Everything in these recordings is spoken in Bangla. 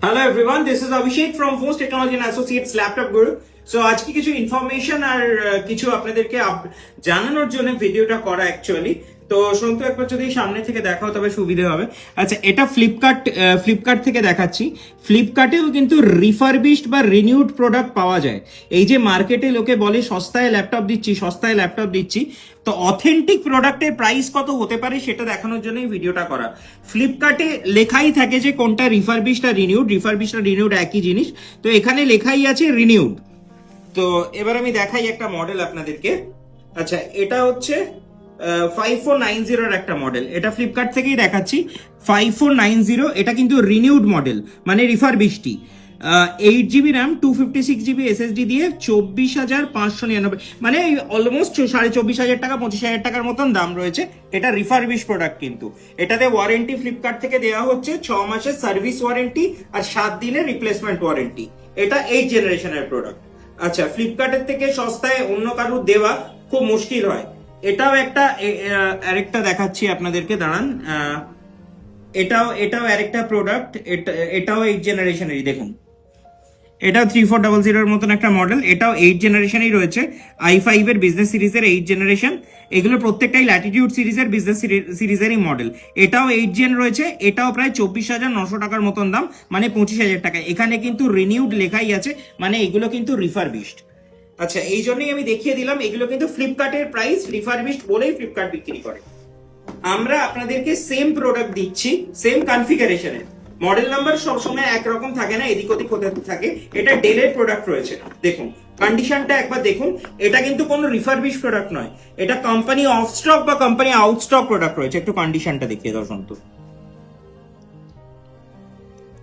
Hello everyone, this is Abhishek from Force Technology and Associates Laptop Guru. So আজকে কিছু ইনফরমেশন আর কিছু আপনাদেরকে আপ- জানানোর জন্য ভিডিওটা করা অ্যাকচুয়ালি তো, সন্তু, একবার যদি সামনে থেকে দেখাও, তবে সুবিধে হবে। আচ্ছা এটা ফ্লিপকার্ট ফ্লিপকার্ট থেকে দেখাচ্ছি। ফ্লিপকার্টেও কিন্তু রিফারবিশড বা রিনিউড প্রোডাক্ট পাওয়া যায়। এই যে মার্কেটে লোকে বলে, সস্তায় ল্যাপটপ দিচ্ছি, সস্তায় ল্যাপটপ দিচ্ছি। তো অথেন্টিক প্রোডাক্টের প্রাইস কত হতে পারে, সেটা দেখানোর জন্যই ভিডিওটা করা। ফ্লিপকার্টে লেখাই থাকে যে কোনটা রিফারবিশড আর রিনিউড রিফারবিশড আর রিনিউড একই জিনিস। তো, এখানে লেখাই আছে রিনিউড তো এবার আমি দেখাই একটা মডেল আপনাদেরকে। আচ্ছা এটা হচ্ছে ফাইভ ফোর নাইন জিরোর একটা মডেল এটা ফ্লিপকার্ট থেকেই দেখাচ্ছি। ফাইভ ফোর নাইন জিরো এটা কিন্তু রিনিউড মডেল মানে রিফারবিশটি eight GB RAM two fifty six GB SSD দিয়ে চব্বিশ হাজার পাঁচশো নিরানব্বই মানে অলমোস্ট সাড়ে চব্বিশ হাজার টাকা, পঁচিশ হাজার টাকার মতন দাম রয়েছে। এটা রিফারবিশ প্রোডাক্ট কিন্তু। এটাতে ওয়ারেন্টি ফ্লিপকার্ট থেকে দেওয়া হচ্ছে ছ মাসের সার্ভিস ওয়ারেন্টি আর সাত দিনের রিপ্লেসমেন্ট ওয়ারেন্টি এটা এইট জেনারেশনের প্রোডাক্ট আচ্ছা ফ্লিপকার্টের থেকে সস্তায় অন্য কারুর দেওয়া খুব মুশকিল হয়। এটাও একটা আরেকটা দেখাচ্ছি আপনাদেরকে, দাঁড়ান। এটাও এটাও আরেকটা প্রোডাক্ট এটাও এই জেনারেশনেরই দেখুন। এটাও থ্রি ফোর ডাবল জিরোর মতন একটা মডেল এটাও এইট জেনারেশনেই রয়েছে। আই ফাইভ এর বিজনেস সিরিজের এইট জেনারেশন এগুলো প্রত্যেকটাই ল্যাটিটিউড সিরিজের বিজনেস সিরিজেরই মডেল এটাও এইট জেন রয়েছে, এটাও প্রায় চব্বিশ হাজার নশো টাকার মতন দাম মানে পঁচিশ হাজার টাকা এখানে কিন্তু রিনিউড লেখাই আছে মানে এগুলো কিন্তু রিফারবিশড আচ্ছা এই জন্যই আমি দেখিয়ে দিলাম, এগুলো কিন্তু ফ্লিপকার্টের প্রাইস রিফারবিশড বলেই ফ্লিপকার্ট বিক্রি করে। আমরা আপনাদেরকে সেম প্রোডাক্ট দিচ্ছি সেম কনফিগারেশনের মডেল নাম্বার সবসময় একরকম থাকে না, এদিক ওদিক হতে থাকে। এটা ডেলের প্রোডাক্ট রয়েছে। দেখুন কন্ডিশনটা একবার দেখুন, এটা কিন্তু কোনো রিফারবিশ প্রোডাক্ট নয়। এটা কোম্পানি অফ স্টক বা কোম্পানি আউট স্টক প্রোডাক্ট রয়েছে। একটু কন্ডিশনটা দেখিয়ে দাও, সন্তু।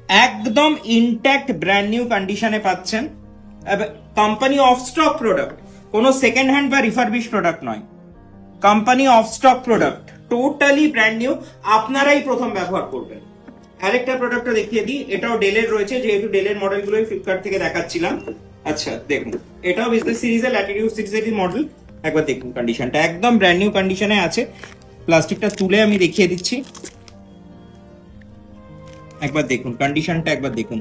একদম ইনট্যাক্ট ব্র্যান্ড নিউ কন্ডিশনে পাচ্ছেন। কোম্পানি অফ স্টক প্রোডাক্ট কোনো সেকেন্ড হ্যান্ড বা রিফারবিশ প্রোডাক্ট নয়। Company of stock product totally brand new আপনারাই প্রথম ব্যবহার করবেন। আরেকটা প্রোডাক্টটা দেখিয়ে দিই। এটাও ডেলের রয়েছে, যেহেতু ডেলের মডেলগুলোই ফ্লিপকার্ট থেকে দেখাচ্ছিলাম। আচ্ছা দেখুন, এটাও বিজনেস সিরিজের ল্যাটিটিউড সিরিজেরই মডেল একবার দেখুন কন্ডিশনটা একদম ব্র্যান্ড নিউ কন্ডিশনে আছে। প্লাস্টিকটা তুলে আমি দেখিয়ে দিচ্ছি। একবার দেখুন কন্ডিশনটা একবার দেখুন।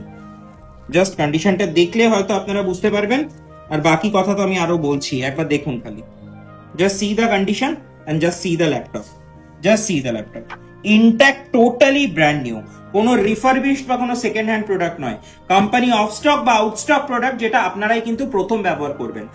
জাস্ট কন্ডিশনটা দেখলে হয়তো আপনারা বুঝতে পারবেন। আর বাকি কথা তো আমি আরও বলছি, একবার দেখুন খালি। Just see the condition and just see the laptop just see the laptop intact totally brand new কোনো রিফারবিশড বা কোনো সেকেন্ড হ্যান্ড প্রোডাক্ট নয়। কোম্পানি অফ স্টক বা আউট স্টক প্রোডাক্ট যেটা আপনারাই কিন্তু প্রথম ব্যবহার করবেন।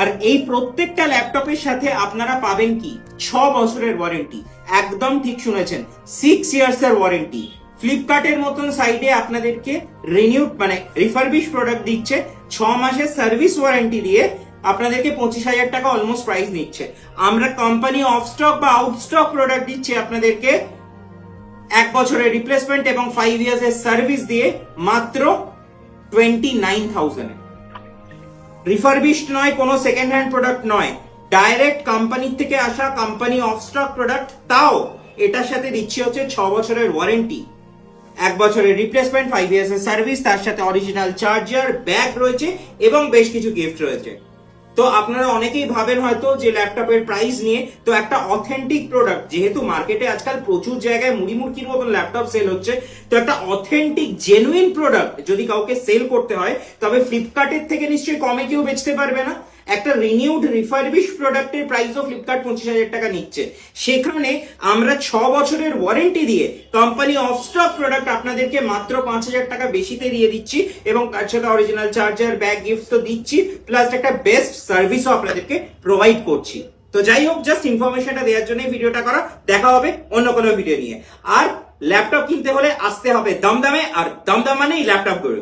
আর এই প্রত্যেকটা ল্যাপটপের সাথে আপনারা পাবেন কি? ছ বছরের ওয়ারেন্টি একদম ঠিক শুনেছেন। সিক্স ইয়ার্স এর ওয়ারেন্টি ফ্লিপকার্টের মতন সাইডে আপনাদেরকে রিনিউড মানে রিফারবিশ প্রোডাক্ট দিচ্ছে। ছ মাসের সার্ভিস ওয়ারেন্টি দিয়ে আপনাদেরকে পঁচিশ হাজার টাকা অলমোস্ট প্রাইস নিচ্ছে। আমরা কোম্পানি অফ স্টক বা আউট স্টক প্রোডাক্ট দিচ্ছি আপনাদেরকে এক বছরের রিপ্লেসমেন্ট এবং ফাইভ ইয়ার্স এর সার্ভিস দিয়ে মাত্র টোয়েন্টি নাইন থাউজেন্ড রিফারবিশড নয়, কোনো সেকেন্ড হ্যান্ড প্রোডাক্ট নয়। ডাইরেক্ট কোম্পানি থেকে আসা কোম্পানি অফ স্টক প্রোডাক্ট তাও এটার সাথে দিচ্ছি হচ্ছে ছ বছরের ওয়ারেন্টি এক বছরের রিপ্লেসমেন্ট ফাইভ ইয়ার্স এর সার্ভিস তার সাথে অরিজিনাল চার্জার ব্যাগ রয়েছে এবং বেশ কিছু গিফট রয়েছে। তো আপনারা অনেকেই ভাবেন হয়তো যে ল্যাপটপের প্রাইস নিয়ে তো একটা অথেন্টিক প্রোডাক্ট যেহেতু মার্কেটে আজকাল প্রচুর জায়গায় মুড়ি মুড়কির মতন ল্যাপটপ সেল হচ্ছে, তো একটা অথেন্টিক জেনুইন প্রোডাক্ট যদি কাউকে সেল করতে হয়, তবে ফ্লিপকার্টের থেকে নিশ্চয়ই কমে কেউ বেচতে পারবে না? একটা রিনিউড রিফারবিশ প্রোডাক্টের প্রাইসও ফ্লিপকার্ট পঁচিশ হাজার টাকা নিচ্ছে। সেখানে আমরা ছ বছরের ওয়ারেন্টি দিয়ে কোম্পানি অফ স্টক প্রোডাক্ট আপনাদেরকে মাত্র পাঁচ হাজার টাকা বেশিতে দিয়ে দিচ্ছি এবং তার সাথে অরিজিনাল চার্জার ব্যাগ গিফট তো দিচ্ছি প্লাস একটা বেস্ট সার্ভিসও আপনাদেরকে প্রোভাইড করছি। তো যাই হোক জাস্ট ইনফরমেশনটা দেওয়ার জন্য ভিডিওটা করা। দেখা হবে অন্য কোনো ভিডিও নিয়ে। আর ল্যাপটপ কিনতে হলে আসতে হবে দমদমে, আর দমদম মানেই ল্যাপটপ গড়ে